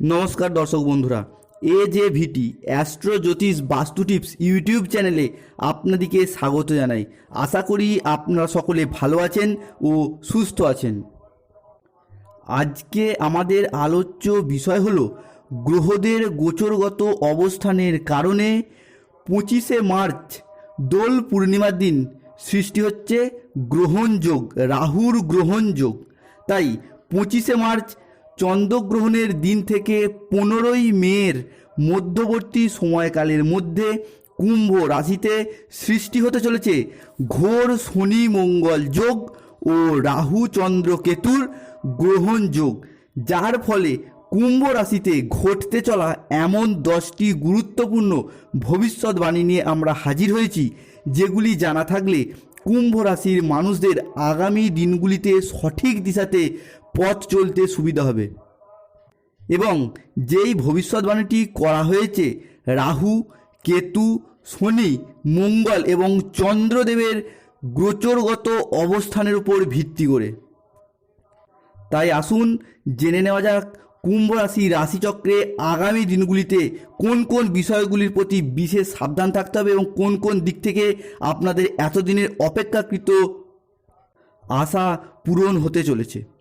নমস্কার দর্শক বন্ধুরা, এ যে ভিটি অ্যাস্ট্রো জ্যোতিষ বাস্তু টিপস ইউটিউব চ্যানেলে আপনাদেরকে স্বাগত জানাই। আশা করি আপনারা সকলে ভালো আছেন ও সুস্থ আছেন। আজকে আমাদের আলোচ্য বিষয় হলো গ্রহদের গোচরগত অবস্থানের কারণে পঁচিশে মার্চ, দোল পূর্ণিমার দিন সৃষ্টি হচ্ছে গ্রহণযোগ, রাহুর গ্রহণযোগ। তাই পঁচিশে মার্চ চন্দ্রগ্রহণের দিন থেকে পনেরোই মের মধ্যবর্তী সময়কালের মধ্যে কুম্ভ রাশিতে সৃষ্টি হতে চলেছে। ঘোর শনি মঙ্গল যোগ ও রাহু চন্দ্র কেতুর গ্রহণ যোগ, যার ফলে কুম্ভ রাশিতে ঘটতে চলা এমন দশটি গুরুত্বপূর্ণ ভবিষ্যৎবাণী নিয়ে আমরা হাজির হয়েছি, যেগুলি জানা থাকলে কুম্ভ রাশির মানুষদের আগামী দিনগুলিতে সঠিক দিশাতে পথ চলতে সুবিধা হবে। এবং যেই ভবিষ্যৎবাণীটি করা হয়েছে, রাহু, কেতু, শনি, মঙ্গল এবং চন্দ্রদেবের গোচরগত অবস্থানের উপর ভিত্তি করে। তাই আসুন, জেনে নেওয়া যাক কুম্ভ রাশি রাশিচক্রে আগামী দিনগুলিতে কোন কোন বিষয়গুলির প্রতি বিশেষ সাবধান থাকতে হবে এবং কোন কোন দিক থেকে আপনাদের এতদিনের অপেক্ষাকৃত আশা পূরণ হতে চলেছে।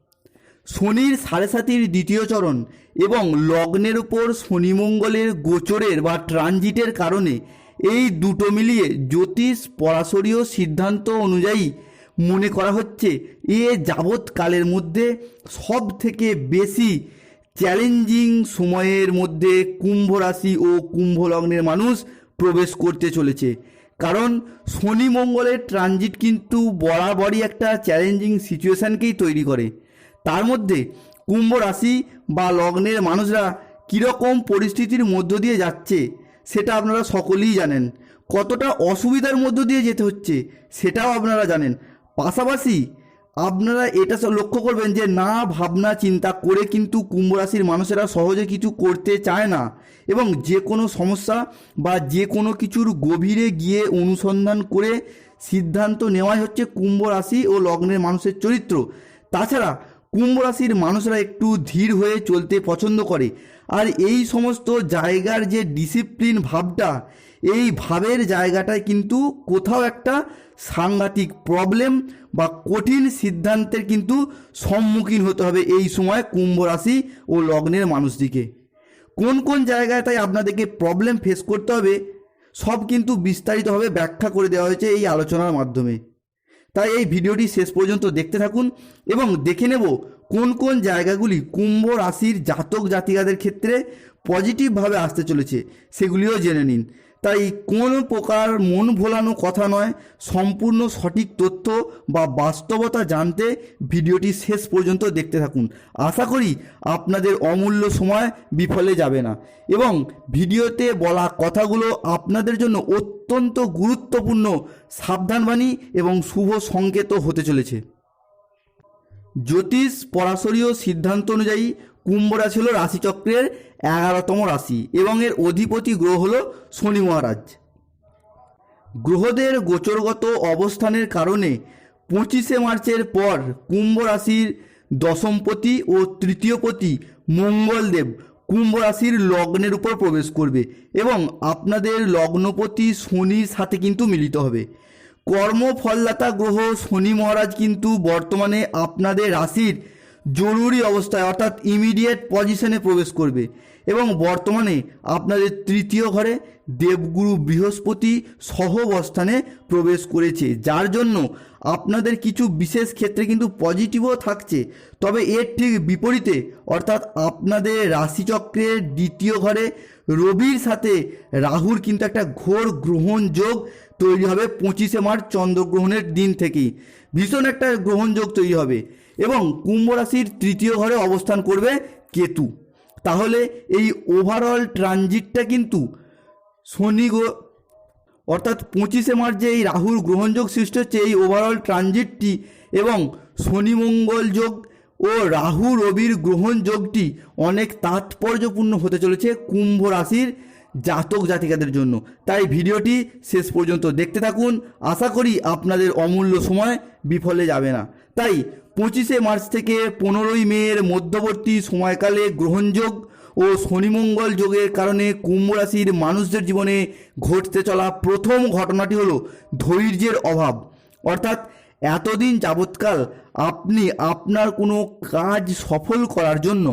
শনির সাড়ে সাতির দ্বিতীয় চরণ এবং লগ্নের উপর শনি মঙ্গলের গোচরের বা ট্রানজিটের কারণে এই দুটো মিলিয়ে জ্যোতিষ পরাশরীয় সিদ্ধান্ত অনুযায়ী মনে করা হচ্ছে এ যাবৎকালের মধ্যে সব থেকে বেশি চ্যালেঞ্জিং সময়ের মধ্যে কুম্ভ রাশি ও কুম্ভ লগ্নের মানুষ প্রবেশ করতে চলেছে। কারণ শনি মঙ্গলের ট্রানজিট কিন্তু বরাবরই একটা চ্যালেঞ্জিং সিচুয়েশানকেই তৈরি করে। তার মধ্যে কুম্ভ রাশি বা লগ্নের মানুষরা কীরকম পরিস্থিতির মধ্য দিয়ে যাচ্ছে, সেটা আপনারা সকলেই জানেন। কতটা অসুবিধার মধ্য দিয়ে যেতে হচ্ছে, সেটাও আপনারা জানেন। পাশাপাশি আপনারা এটা লক্ষ্য করবেন যে, না ভাবনা চিন্তা করে কিন্তু কুম্ভ রাশির মানুষেরা সহজে কিছু করতে চায় না এবং যে কোনো সমস্যা বা যে কোনো কিছুর গভীরে গিয়ে অনুসন্ধান করে সিদ্ধান্ত নেওয়াই হচ্ছে কুম্ভ রাশি ও লগ্নের মানুষের চরিত্র। তাছাড়া কুম্ভ রাশির মানুষরা একটু ধীর হয়ে চলতে পছন্দ করে। আর এই সমস্ত জায়গার যে ডিসিপ্লিন ভাবটা, এই ভাবের জায়গাটায় কিন্তু কোথাও একটা সাংঘাতিক প্রবলেম বা কঠিন সিদ্ধান্তের কিন্তু সম্মুখীন হতে হবে এই সময় কুম্ভ রাশি ও লগ্নের মানুষদিকে কোন কোন জায়গায় তাই আপনাদেরকে প্রবলেম ফেস করতে হবে, সব কিন্তু বিস্তারিতভাবে ব্যাখ্যা করে দেওয়া হয়েছে এই আলোচনার মাধ্যমে। তাই এই ভিডিওটি শেষ পর্যন্ত দেখতে থাকুন এবং দেখে নেব কোন কোন জায়গাগুলি কুম্ভ রাশির জাতক জাতিকাদের ক্ষেত্রে পজিটিভভাবে আসতে চলেছে, সেগুলিও জেনে নিন। তাই কোন প্রকার মন ভোলানো কথা নয়, সম্পূর্ণ সঠিক তথ্য বা বাস্তবতা জানতে ভিডিওটি শেষ পর্যন্ত দেখতে থাকুন। আশা করি আপনাদের অমূল্য সময় বিফলে যাবে না। এবং ভিডিওতে বলা কথাগুলো আপনাদের জন্য অত্যন্ত গুরুত্বপূর্ণ, সাবধানবাণী এবং শুভ সংকেত হতে চলেছে। জ্যোতিষ পরাশরীয় সিদ্ধান্ত অনুযায়ী কুম্ভ রাশি হল রাশিচক্রের এগারোতম রাশি এবং এর অধিপতি গ্রহ হল শনি মহারাজ। গ্রহদের গোচরগত অবস্থানের কারণে পঁচিশে মার্চের পর কুম্ভ রাশির দশমপতি ও তৃতীয়পতি মঙ্গলদেব কুম্ভ রাশির লগ্নের উপর প্রবেশ করবে এবং আপনাদের লগ্নপতি শনির সাথে কিন্তু মিলিত হবে। কর্মফলদাতা গ্রহ শনি মহারাজ কিন্তু বর্তমানে আপনাদের রাশির জরুরি অবস্থায়, অর্থাৎ ইমিডিয়েট পজিশনে প্রবেশ করবে। এবং বর্তমানে আপনাদের তৃতীয় ঘরে দেবগুরু বৃহস্পতি সহ অবস্থানে প্রবেশ করেছে, যার জন্য আপনাদের কিছু বিশেষ ক্ষেত্রে কিন্তু পজিটিভও থাকছে। তবে এর ঠিক বিপরীতে, অর্থাৎ আপনাদের রাশিচক্রের দ্বিতীয় ঘরে রবির সাথে রাহুর কিন্তু একটা ঘোর গ্রহণ যোগ তৈরি হবে পঁচিশে মার্চ চন্দ্রগ্রহণের দিন থেকেই। ভীষণ একটা গ্রহণযোগ তৈরি হবে। এবং কুম্ভ রাশির তৃতীয় ঘরে অবস্থান করবে কেতু। তাহলে এই ওভারঅল ট্রানজিটটা কিন্তু শনি অর্থাৎ পঁচিশে মার্চ যে এই রাহুর গ্রহণযোগ সৃষ্টি হচ্ছে এই ওভারঅল ট্রানজিটটি এবং শনি মঙ্গল যোগ ও রাহু রবির গ্রহণ যোগটি অনেক তাৎপর্যপূর্ণ হতে চলেছে কুম্ভ রাশির জাতক জাতিকাদের জন্য। তাই ভিডিওটি শেষ পর্যন্ত দেখতে থাকুন। আশা করি আপনাদের অমূল্য সময় বিফলে যাবে না। তাই পঁচিশে মার্চ থেকে পনেরোই মের মধ্যবর্তী সময়কালে গ্রহণযোগ ও শনিমঙ্গল যোগের কারণে কুম্ভ রাশির মানুষদের জীবনে ঘটতে চলা প্রথম ঘটনাটি হলো ধৈর্যের অভাব। অর্থাৎ এতদিন যাবৎকাল আপনি আপনার কোনো কাজ সফল করার জন্য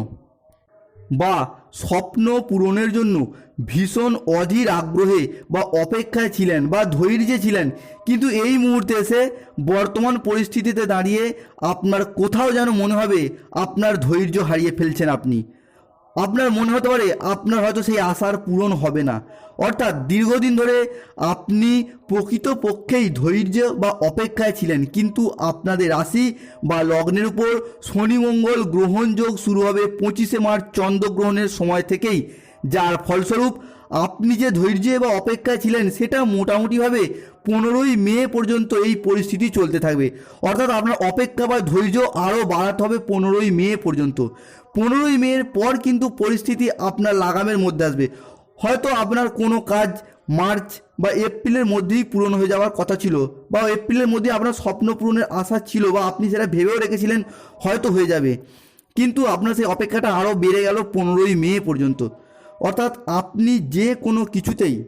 বা স্বপ্ন পূরণের জন্য ভীষণ অধীর আগ্রহে বা অপেক্ষায় ছিলেন বা ধৈর্যে ছিলেন। কিন্তু এই মুহূর্তে এসে বর্তমান পরিস্থিতিতে দাঁড়িয়ে আপনার কোথাও যেন মনে হবে, আপনার ধৈর্য হারিয়ে ফেলছেন আপনি। আপনার মনে হতে পারে আপনার হয়তো সেই আশার পূরণ হবে না। অর্থাৎ দীর্ঘদিন ধরে আপনি প্রকৃতপক্ষেই ধৈর্য বা অপেক্ষায় ছিলেন, কিন্তু আপনাদের রাশি বা লগ্নের উপর শনি মঙ্গল গ্রহণযোগ শুরু হবে পঁচিশে মার্চ চন্দ্রগ্রহণের সময় থেকেই, যার ফলস্বরূপ আপনি যে ধৈর্য বা অপেক্ষায় ছিলেন, সেটা মোটামুটিভাবে পনেরোই মে পর্যন্ত এই পরিস্থিতি চলতে থাকবে। অর্থাৎ আপনার অপেক্ষা বা ধৈর্য আরও বাড়াতে হবে পনেরোই মে পর্যন্ত। পনেরোই মের পর কিন্তু পরিস্থিতি আপনার লাগামের মধ্যে আসবে। হয়তো আপনার কোনো কাজ মার্চ বা এপ্রিলের মধ্যেই পূরণ হয়ে যাওয়ার কথা ছিল বা এপ্রিলের মধ্যে আপনার স্বপ্ন পূরণের আশা ছিল বা আপনি সেটা ভেবেও রেখেছিলেন, হয়তো হয়ে যাবে। কিন্তু আপনার সেই অপেক্ষাটা আরও বেড়ে গেল পনেরোই মে পর্যন্ত। অর্থাৎ আপনি যে কোনো কিছুতেই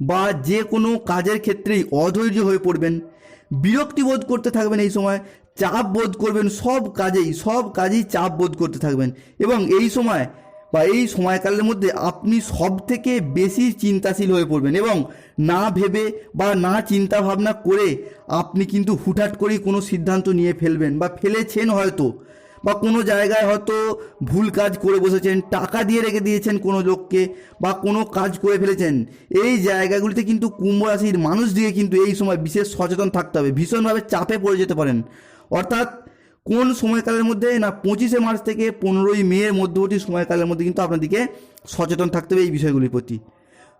বা যে কোনো কাজের ক্ষেত্রেই অধৈর্য হয়ে পড়বেন, বিরক্তি বোধ করতে থাকবেন এই সময়, চাপ বোধ করবেন, সব কাজেই সব কাজেই চাপ বোধ করতে থাকবেন। এবং এই সময় বা এই সময়কালের মধ্যে আপনি সব থেকে বেশি চিন্তাশীল হয়ে পড়বেন এবং না ভেবে বা না চিন্তা ভাবনা করে আপনি কিন্তু হুটহাট করেই কোনো সিদ্ধান্ত নিয়ে ফেলবেন বা ফেলেছেন হয়তো। বা কোনো জায়গায় হয়তো ভুল কাজ করে বসেছেন, টাকা দিয়ে রেখে দিয়েছেন কোনো লোককে বা কোনো কাজ করে ফেলেছেন, এই জায়গাগুলিতে কিন্তু কুম্ভ রাশির মানুষ দিয়ে কিন্তু এই সময় বিশেষ সচেতন থাকতে হবে, ভীষণভাবে চাপে পড়ে যেতে পারেন। অর্থাৎ কোন সময়কালের মধ্যে না, পঁচিশে মার্চ থেকে পনেরোই মের মধ্যবর্তী সময়কালের মধ্যে কিন্তু আপনাদেরকে সচেতন থাকতে হবে এই বিষয়গুলির প্রতি।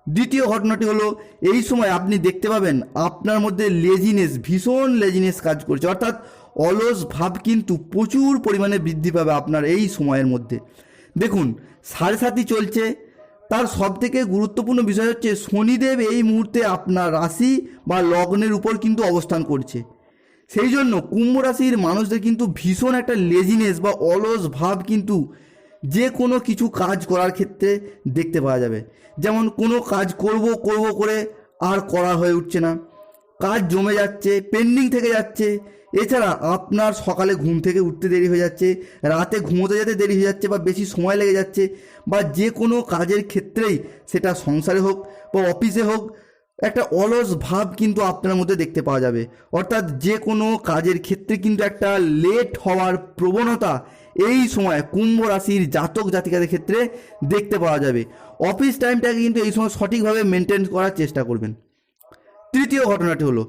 দ্বিতীয় ঘটনাটি হলো, এই সময় আপনি দেখতে পাবেন আপনার মধ্যে লেজিনেস ভীষণ লেজিনেস কাজ করছে। অর্থাৎ অলস ভাব কিন্তু প্রচুর পরিমাণে বৃদ্ধি পাবে আপনার এই সময়ের মধ্যে। দেখুন, সাড়ে সাতই চলছে। তার সব থেকে গুরুত্বপূর্ণ বিষয় হচ্ছে, শনিদেব এই মুহূর্তে আপনার রাশি বা লগ্নের উপর কিন্তু অবস্থান করছে। সেই জন্য কুম্ভ রাশির মানুষদের কিন্তু ভীষণ একটা লেজিনেস বা অলস ভাব কিন্তু যে কোনো কিছু কাজ করার ক্ষেত্রে দেখতে পাওয়া যাবে। যেমন, কোনো কাজ করব করব করে আর করা হয়ে উঠছে না। কাজ জমে যাচ্ছে পেন্ডিং থেকে যাচ্ছে। এছাড়া আপনার সকালে ঘুম থেকে উঠতে দেরি হয়ে যাচ্ছে, রাতে ঘুমোতে যেতে দেরি হয়ে যাচ্ছে বা বেশি সময় লেগে যাচ্ছে বা যে কোনো কাজের ক্ষেত্রেই সেটা সংসারে হোক বা অফিসে হোক, একটা অলস ভাব কিন্তু আপনার মধ্যে দেখতে পাওয়া যাবে। অর্থাৎ যে কোনো কাজের ক্ষেত্রে কিন্তু একটা লেট হওয়ার প্রবণতা এই সময় কুম্ভ রাশির জাতক জাতিকাদের ক্ষেত্রে দেখতে পাওয়া যাবে। অফিস টাইমটাকে কিন্তু এই সময় সঠিকভাবে মেনটেন করার চেষ্টা করবেন। তৃতীয় ঘটনাটি হলো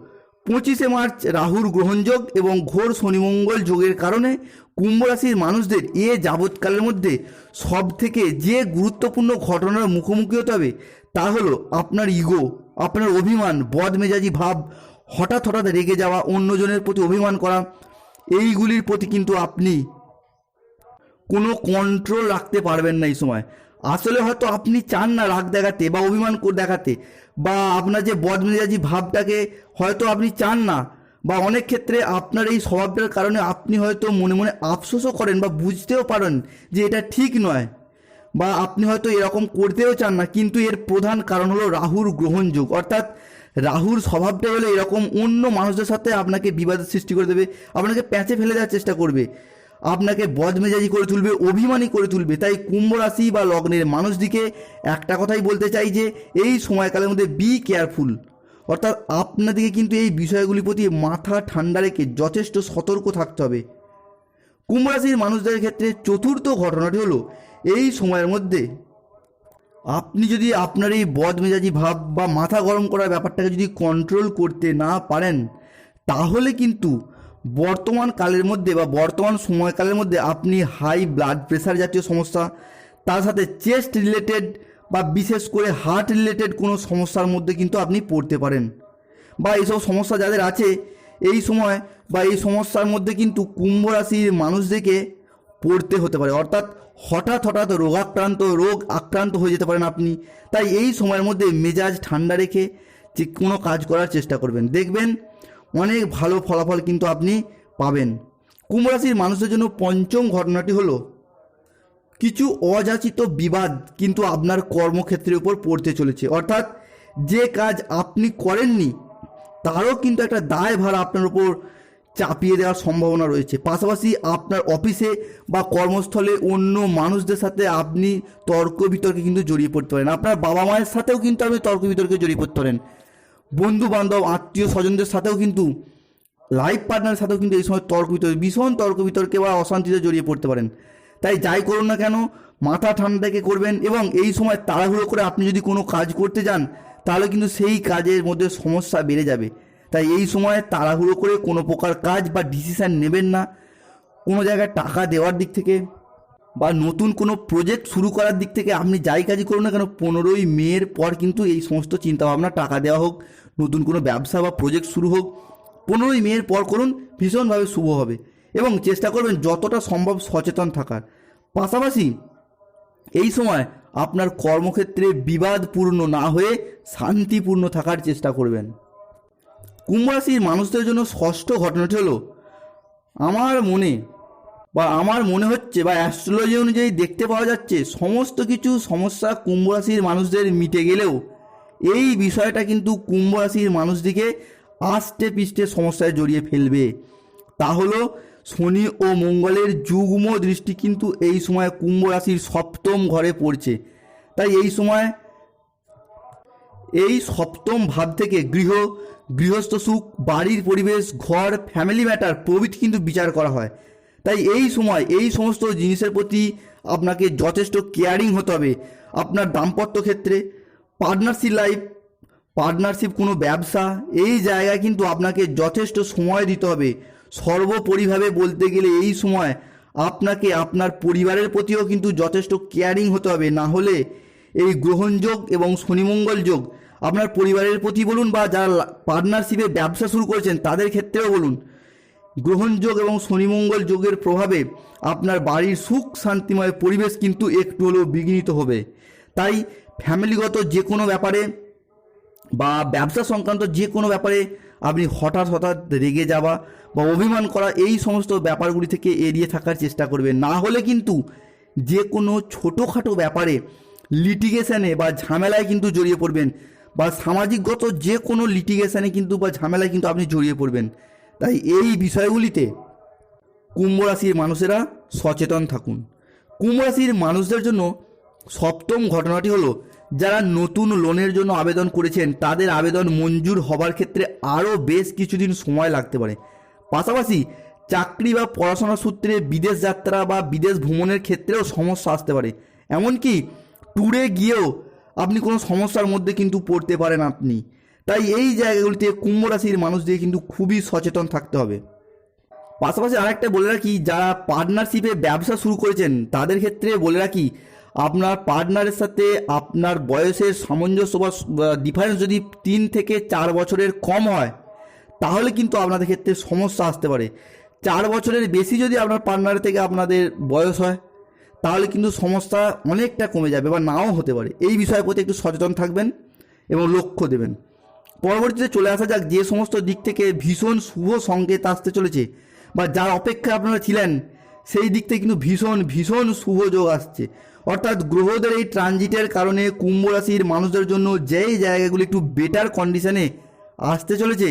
পঁচিশে মার্চ রাহুর গ্রহণযোগ এবং ঘোর শনিমঙ্গল যোগের কারণে কুম্ভ রাশির মানুষদের এ যাবৎকালের মধ্যে সব থেকে যে গুরুত্বপূর্ণ ঘটনার মুখোমুখি হতে হবে তা হলো আপনার ইগো, আপনার অভিমান, বদমেজাজি ভাব, হঠাৎ হঠাৎ রেগে যাওয়া, অন্যজনের প্রতি অভিমান করা, এইগুলির প্রতি কিন্তু আপনি কোনো কন্ট্রোল রাখতে পারবেন না এই সময়। আসলে হয়তো আপনি চান না রাগ দেখাতে বা অভিমান দেখাতে বা আপনার যে বদমেজাজি ভাবটাকে হয়তো আপনি চান না, বা অনেক ক্ষেত্রে আপনার এই স্বভাবটার কারণে আপনি হয়তো মনে মনে আফসোসও করেন বা বুঝতেও পারেন যে এটা ঠিক নয়, বা আপনি হয়তো এরকম করতেও চান না, কিন্তু এর প্রধান কারণ হলো রাহুর গ্রহণযোগ। অর্থাৎ রাহুর স্বভাবটা হলো এরকম অন্য মানুষদের সাথে আপনাকে বিবাদের সৃষ্টি করে দেবে, আপনাকে প্যাঁচে ফেলে দেওয়ার চেষ্টা করবে, আপনাকে বদমেজাজি করে তুলবে, অভিমানী করে তুলবে। তাই কুম্ভ রাশি বা লগ্নের মানুষদিকে একটা কথাই বলতে চাই যে, এই সময়কালের মধ্যে বি কেয়ারফুল অর্থাৎ আপনাদেরকে কিন্তু এই বিষয়গুলির প্রতি মাথা ঠান্ডা রেখে যথেষ্ট সতর্ক থাকতে হবে। কুম্ভ রাশির মানুষদের ক্ষেত্রে চতুর্থ ঘটনাটি হলো, এই সময়ের মধ্যে আপনি যদি আপনার এই বদমেজাজি ভাব বা মাথা গরম করার ব্যাপারটাকে যদি কন্ট্রোল করতে না পারেন, তাহলে কিন্তু বর্তমান কালের মধ্যে বা বর্তমান সময়কালের মধ্যে আপনি হাই ব্লাড প্রেশার জাতীয় সমস্যা, তার সাথে চেস্ট রিলেটেড বা বিশেষ করে হার্ট রিলেটেড কোনো সমস্যার মধ্যে কিন্তু আপনি পড়তে পারেন। বা এইসব সমস্যা যাদের আছে, এই সময় বা এই সমস্যার মধ্যে কিন্তু কুম্ভ রাশির মানুষদেরকে পড়তে হতে পারে। অর্থাৎ হঠাৎ হঠাৎ রোগাক্রান্ত, রোগ আক্রান্ত হয়ে যেতে পারেন আপনি। তাই এই সময়ের মধ্যে মেজাজ ঠান্ডা রেখে যে কোনো কাজ করার চেষ্টা করবেন। দেখবেন অনেক ভালো ফলাফল কিন্তু আপনি পাবেন। কুম্ভ রাশির মানুষদের জন্য পঞ্চম ঘটনাটি হলো কিছু অযাচিত বিবাদ কিন্তু আপনার কর্মক্ষেত্রের উপর পড়তে চলেছে। অর্থাৎ যে কাজ আপনি করেননি, তারও কিন্তু একটা দায়ভার আপনার উপর চাপিয়ে দেওয়ার সম্ভাবনা রয়েছে। পাশাপাশি আপনার অফিসে বা কর্মস্থলে অন্য মানুষদের সাথে আপনি তর্ক বিতর্কে কিন্তু জড়িয়ে পড়তে পারেন। আপনার বাবা মায়ের সাথেও কিন্তু আপনি তর্ক বিতর্কে জড়িয়ে পড়তে পারেন। বন্ধু বান্ধব আত্মীয় স্বজনদের সাথেও কিন্তু লাইফ পার্টনারের সাথেও কিন্তু এই সময় তর্ক বিতর্ক, ভীষণ তর্ক বিতর্কে বা অশান্তিতে জড়িয়ে পড়তে পারেন। তাই যাই করুন না কেন, মাথা ঠান্ডা রেখে করবেন এবং এই সময় তাড়াহুড়ো করে আপনি যদি কোনো কাজ করতে যান, তাহলে কিন্তু সেই কাজের মধ্যে সমস্যা বেড়ে যাবে। তাই এই সময় তাড়াহুড়ো করে কোনো প্রকার কাজ বা ডিসিশান নেবেন না। কোনো জায়গায় টাকা দেওয়ার দিক থেকে বা নতুন কোনো প্রজেক্ট শুরু করার দিক থেকে আপনি যাই কাজই করুন না কেন, পনেরোই মেয়ের পর কিন্তু এই সমস্ত চিন্তাভাবনা টাকা দেওয়া হোক, নতুন কোনো ব্যবসা বা প্রজেক্ট শুরু হোক, পনেরোই মেয়ের পর করুন, ভীষণভাবে শুভ হবে। এবং চেষ্টা করবেন যতটা সম্ভব সচেতন থাকার। পাশাপাশি এই সময় আপনার কর্মক্ষেত্রে বিবাদপূর্ণ না হয়ে শান্তিপূর্ণ থাকার চেষ্টা করবেন। কুম্ভ রাশির মানুষদের জন্য ষষ্ঠ ঘটনাটি হলো, আমার মনে বা আমার মনে হচ্ছে বা অ্যাস্ট্রোলজি অনুযায়ী দেখতে পাওয়া যাচ্ছে, সমস্ত কিছু সমস্যা কুম্ভ রাশির মানুষদের মিটে গেলেও এই বিষয়টা কিন্তু কুম্ভ রাশির মানুষদিকে আষ্টে পিষ্টে সমস্যায় জড়িয়ে ফেলবে। তা হলো শনি ও মঙ্গলের যুগ্ম দৃষ্টি কিন্তু এই সময় কুম্ভ রাশির সপ্তম ঘরে পড়ছে। তাই এই সময় এই সপ্তম ভাব থেকে গৃহ, গৃহস্থ সুখ, বাড়ির পরিবেশ, ঘর ফ্যামিলি ম্যাটার প্রভৃতি কিন্তু বিচার করা হয়। তাই এই সময় এই সমস্ত জিনিসের প্রতি আপনাকে যথেষ্ট কেয়ারিং হতে হবে। আপনার দাম্পত্য ক্ষেত্রে পার্টনারশিপ লাইফ পার্টনারশিপ কোনো ব্যবসা, এই জায়গায় কিন্তু আপনাকে যথেষ্ট সময় দিতে হবে। সর্বোপরিভাবে বলতে গেলে এই সময় আপনাকে আপনার পরিবারের প্রতিও কিন্তু যথেষ্ট কেয়ারিং হতে হবে। না হলে এই গ্রহণযোগ এবং শনিমঙ্গল যোগ আপনার পরিবারের প্রতি বলুন বা যারা পার্টনারশিপে ব্যবসা শুরু করেছেন তাদের ক্ষেত্রেও বলুন গ্রহণযোগ এবং শনিমঙ্গল যোগের প্রভাবে আপনার বাড়ির সুখ শান্তিময় পরিবেশ কিন্তু একটু হলেও বিঘ্নিত হবে। তাই ফ্যামিলিগত যে কোনো ব্যাপারে বা ব্যবসা সংক্রান্ত যে কোনো ব্যাপারে আপনি হঠাৎ হঠাৎ রেগে যাওয়া বা অভিমান করা এই সমস্ত ব্যাপারগুলি থেকে এড়িয়ে থাকার চেষ্টা করবেন। না হলে কিন্তু যে কোনো ছোটোখাটো ব্যাপারে লিটিগেশনে বা ঝামেলায় কিন্তু জড়িয়ে পড়বেন বা সামাজিকগত যে কোনো লিটিগেশনে কিন্তু বা ঝামেলায় কিন্তু আপনি জড়িয়ে পড়বেন। তাই এই বিষয়গুলিতে কুম্ভ রাশির মানুষেরা সচেতন থাকুন। কুম্ভ রাশির মানুষদের জন্য সপ্তম ঘটনাটি হলো যারা নতুন লোনের জন্য আবেদন করেছেন, তাদের আবেদন মঞ্জুর হবার ক্ষেত্রে আরও বেশ কিছুদিন সময় লাগতে পারে। পাশাপাশি চাকরি বা পড়াশোনা সূত্রে বিদেশ যাত্রা বা বিদেশ ভ্রমণের ক্ষেত্রেও সমস্যা আসতে পারে। এমনকি ট্যুরে গিয়েও আপনি কোনো সমস্যার মধ্যে কিন্তু পড়তে পারেন আপনি। তাই এই জায়গাগুলিতে কুম্ভ রাশির মানুষদের কিন্তু খুবই সচেতন থাকতে হবে। পাশাপাশি আরেকটা বলে রাখি, যারা পার্টনারশিপে ব্যবসা শুরু করেছেন, তাদের ক্ষেত্রে বলে রাখি আপনার পার্টনারের সাথে আপনার বয়সের সামঞ্জস্য বা ডিফারেন্স যদি তিন থেকে চার বছরের কম হয়, তাহলে কিন্তু আপনাদের ক্ষেত্রে সমস্যা আসতে পারে। চার বছরের বেশি যদি আপনার পার্টনার থেকে আপনাদের বয়স হয়, তাহলে কিন্তু সমস্যা অনেকটা কমে যাবে বা নাও হতে পারে। এই বিষয়ের প্রতি একটু সচেতন থাকবেন এবং লক্ষ্য দেবেন। পরবর্তীতে চলে আসা যাক যে সমস্ত দিক থেকে ভীষণ শুভ সংকেত আসতে চলেছে বা যার অপেক্ষায় আপনারা ছিলেন, সেই দিক থেকে কিন্তু ভীষণ ভীষণ শুভ যোগ আসছে। অর্থাৎ গ্রহদের এই ট্রানজিটের কারণে কুম্ভ রাশির মানুষদের জন্য যেই জায়গাগুলি একটু বেটার কন্ডিশনে আসতে চলেছে,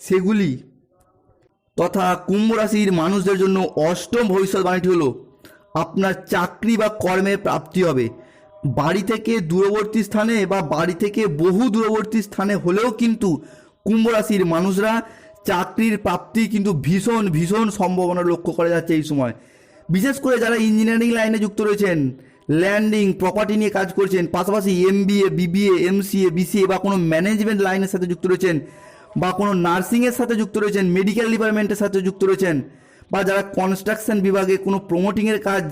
সেগুলি তথা কুম্ভ রাশির মানুষদের জন্য অষ্টম ভবিষ্যৎবাণীটি হলো, আপনার চাকরি বা কর্মের প্রাপ্তি হবে। বাড়ি থেকে দূরবর্তী স্থানে বা বাড়ি থেকে বহু দূরবর্তী স্থানে হলেও কিন্তু কুম্ভ রাশির মানুষরা চাকরির প্রাপ্তি কিন্তু ভীষণ ভীষণ সম্ভাবনা লক্ষ্য করা যাচ্ছে এই সময়। বিশেষ করে যারা ইঞ্জিনিয়ারিং লাইনে যুক্ত রয়েছেন ল্যান্ডিং প্রপার্টি নিয়ে কাজ করছেন, পাশাপাশি এমবিএ বিবিএ এমসিএ বিসিএ বা কোনো ম্যানেজমেন্ট লাইনের সাথে যুক্ত রয়েছেন বা কোনো নার্সিংয়ের সাথে যুক্ত রয়েছেন মেডিকেল ডিপার্টমেন্টের সাথে যুক্ত রয়েছেন বা যারা কনস্ট্রাকশন বিভাগে কোনো প্রমোটিংয়ের কাজ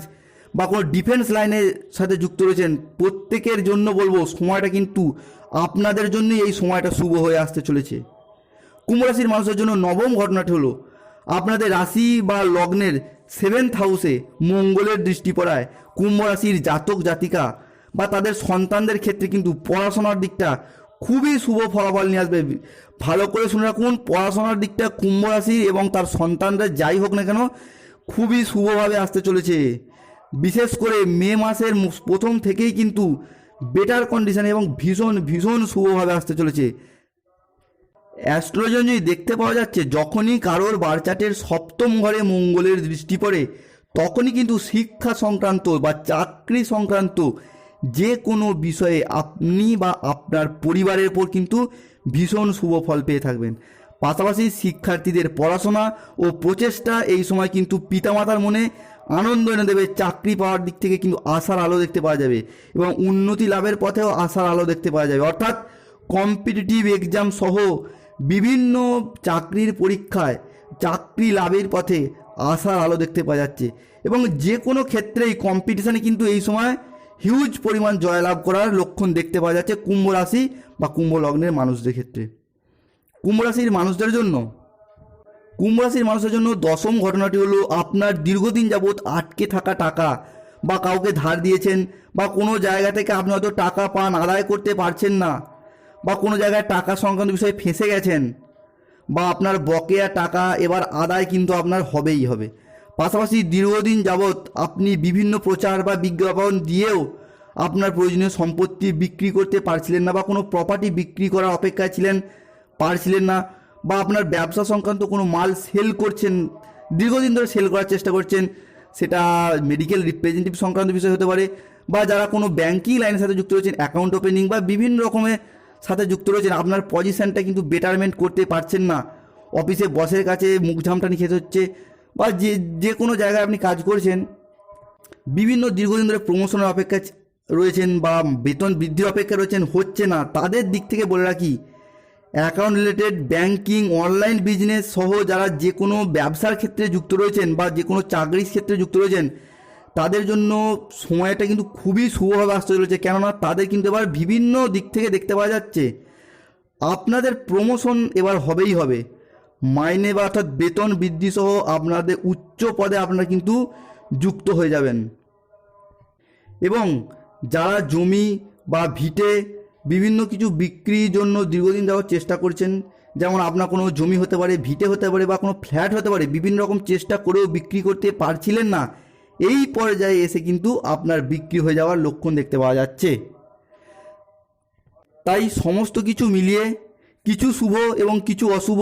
বা কোনো ডিফেন্স লাইনের সাথে যুক্ত রয়েছেন, প্রত্যেকের জন্য বলব সময়টা কিন্তু আপনাদের জন্যই এই সময়টা শুভ হয়ে আসতে চলেছে। কুম্ভ রাশির মানুষের জন্য নবম ঘটনাটি হলো, আপনাদের রাশি বা লগ্নের সেভেন্থ হাউসে মঙ্গলের দৃষ্টি পড়ায় কুম্ভ রাশির জাতক, জাতিকা বা তাদের সন্তানদের ক্ষেত্রে কিন্তু পড়াশোনার দিকটা খুবই শুভ ফলাফল নিয়ে আসবে। ভালো করে শুনে রাখুন, পড়াশোনার দিকটা কুম্ভ রাশি এবং তার সন্তানরা যাই হোক না কেন খুবই শুভভাবে আসতে চলেছে। বিশেষ করে মে মাসের প্রথম থেকেই কিন্তু বেটার কন্ডিশন এবং ভীষণ ভীষণ শুভভাবে আসতে চলেছে। অ্যাস্ট্রোলজি দেখতে পাওয়া যাচ্ছে, যখনই কারোর বারচাটের সপ্তম ঘরে মঙ্গলের দৃষ্টি পড়ে, তখনই কিন্তু শিক্ষা সংক্রান্ত বা চাকরি সংক্রান্ত যে কোনো বিষয়ে আপনি বা আপনার পরিবারের উপর কিন্তু ভীষণ শুভ ফল পেয়ে থাকবেন। পাশাপাশি শিক্ষার্থীদের পড়াশোনা ও প্রচেষ্টা এই সময় কিন্তু পিতামাতার মনে আনন্দ এনে দেবে। চাকরি পাওয়ার দিক থেকে কিন্তু আশার আলো দেখতে পাওয়া যাবে এবং উন্নতি লাভের পথেও আশার আলো দেখতে পাওয়া যাবে। অর্থাৎ কম্পিটিটিভ এক্সাম সহ বিভিন্ন চাকরির পরীক্ষায় চাকরি লাভের পথে আশার আলো দেখতে পাওয়া যাচ্ছে। এবং যে কোনো ক্ষেত্রেই কম্পিটিশানে কিন্তু এই সময় হিউজ পরিমাণ জয়লাভ করার লক্ষণ দেখতে পাওয়া যাচ্ছে কুম্ভ রাশি বা কুম্ভ লগ্নের মানুষদের ক্ষেত্রে। কুম্ভ রাশির মানুষদের জন্য, কুম্ভ রাশির মানুষের জন্য দশম ঘটনাটি হলো আপনার দীর্ঘদিন যাবৎ আটকে থাকা টাকা বা কাউকে ধার দিয়েছেন বা কোনো জায়গা থেকে আপনি হয়তো টাকা পান, আদায় করতে পারছেন না বা কোনো জায়গায় টাকা সংক্রান্ত বিষয়ে ফেঁসে গেছেন বা আপনার বকেয়া টাকা এবার আদায় কিন্তু আপনার হবেই হবে। পাশাপাশি দীর্ঘদিন যাবৎ আপনি বিভিন্ন প্রচার বা বিজ্ঞাপন দিয়েও আপনার প্রয়োজনীয় সম্পত্তি বিক্রি করতে পারছিলেন না বা কোনো প্রপার্টি বিক্রি করার অপেক্ষায় ছিলেন, পারছিলেন না বা আপনার ব্যবসা সংক্রান্ত কোনো মাল সেল করছেন, দীর্ঘদিন ধরে সেল করার চেষ্টা করছেন, সেটা মেডিকেল রিপ্রেজেন্টেটিভ সংক্রান্ত বিষয় হতে পারে বা যারা কোনো ব্যাঙ্কিং লাইনের সাথে যুক্ত রয়েছেন অ্যাকাউন্ট ওপেনিং বা বিভিন্ন রকমের সাথে যুক্ত রয়েছেন। আপনার পজিশনটা কিন্তু বেটারমেন্ট করতে পারছেন না। অফিসে বসের কাছে মুখ ঝামটানি খেতে হচ্ছে বা যে যে কোনো জায়গায় আপনি কাজ করছেন, বিভিন্ন দীর্ঘদিন ধরে প্রমোশনের অপেক্ষা রয়েছেন বা বেতন বৃদ্ধির অপেক্ষা রয়েছেন, হচ্ছে না। তাদের দিক থেকে বলে রাখি account related banking online business সহ যারা যে কোনো ব্যবসার ক্ষেত্রে যুক্ত রয়েছেন বা যে কোনো চাকরির ক্ষেত্রে যুক্ত রয়েছেন তাদের জন্য সময়টা কিন্তু খুবই শুভভাবে আসতে চলেছে, কেননা তাদের কিন্তু এবার বিভিন্ন দিক থেকে দেখতে পাওয়া যাচ্ছে। আপনাদের প্রমোশন এবার হবেই হবে। মাইনে বা অর্থাৎ বেতন বৃদ্ধি সহ আপনাদের উচ্চ পদে আপনারা কিন্তু যুক্ত হয়ে যাবেন। এবং যারা জমি বা ভিটে বিভিন্ন কিছু বিক্রির জন্য দীর্ঘদিন যাওয়ার চেষ্টা করছেন, যেমন আপনার কোনো জমি হতে পারে, ভিটে হতে পারে বা কোনো ফ্ল্যাট হতে পারে, বিভিন্ন রকম চেষ্টা করেও বিক্রি করতে পারছিলেন না এই পর্যায়ে এসে কিন্তু আপনার বিক্রি হয়ে যাওয়ার লক্ষণ দেখতে পাওয়া যাচ্ছে। তাই সমস্ত কিছু মিলিয়ে কিছু শুভ এবং কিছু অশুভ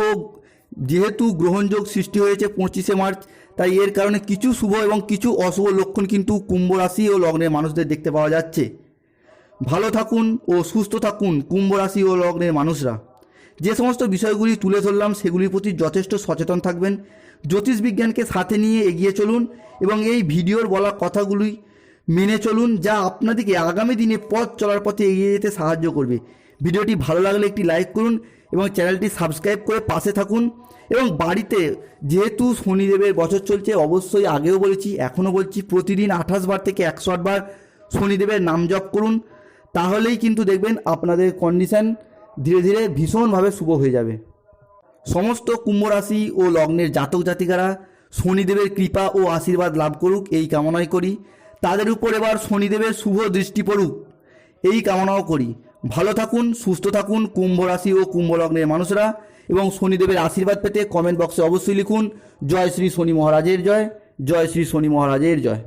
যেহেতু গ্রহণযোগ সৃষ্টি হয়েছে পঁচিশে মার্চ, তাই এর কারণে কিছু শুভ এবং কিছু অশুভ লক্ষণ কিন্তু কুম্ভ রাশি ও লগ্নের মানুষদের দেখতে পাওয়া যাচ্ছে। ভালো থাকুন ও সুস্থ থাকুন কুম্ভ রাশি ও লগ্নের মানুষরা। যে সমস্ত বিষয়গুলি তুলে ধরলাম, সেগুলির প্রতি যথেষ্ট সচেতন থাকবেন। জ্যোতিষ বিজ্ঞানকে সাথে নিয়ে এগিয়ে চলুন এবং এই ভিডিওর বলা কথাগুলি মেনে চলুন যা আপনাদেরকে আগামী দিনে পথ চলার পথে এগিয়ে যেতে সাহায্য করবে। ভিডিওটি ভালো লাগলে একটি লাইক করুন এবং চ্যানেলটি সাবস্ক্রাইব করে পাশে থাকুন এবং বাড়িতে যেহেতু শনিদেবের বছর চলছে, অবশ্যই আগেও বলেছি এখনও বলছি, প্রতিদিন আঠাশ বার থেকে একশো আটবার শনিদেবের নাম জপ করুন। তাহলেই কিন্তু দেখবেন আপনাদের কন্ডিশন ধীরে ধীরে ভীষণভাবে শুভ হয়ে যাবে। সমস্ত কুম্ভ রাশি ও লগ্নের জাতক জাতিকারা শনিদেবের কৃপা ও আশীর্বাদ লাভ করুক, এই কামনাই করি। তাদের উপর এবার শনিদেবের শুভ দৃষ্টি পড়ুক, এই কামনাও করি। ভালো থাকুন, সুস্থ থাকুন কুম্ভ রাশি ও কুম্ভ লগ্নের মানুষরা এবং শনিদেবের আশীর্বাদ পেতে কমেন্ট বক্সে অবশ্যই লিখুন, জয় শ্রী শনি মহারাজের জয় জয় শ্রী শনি মহারাজের জয়।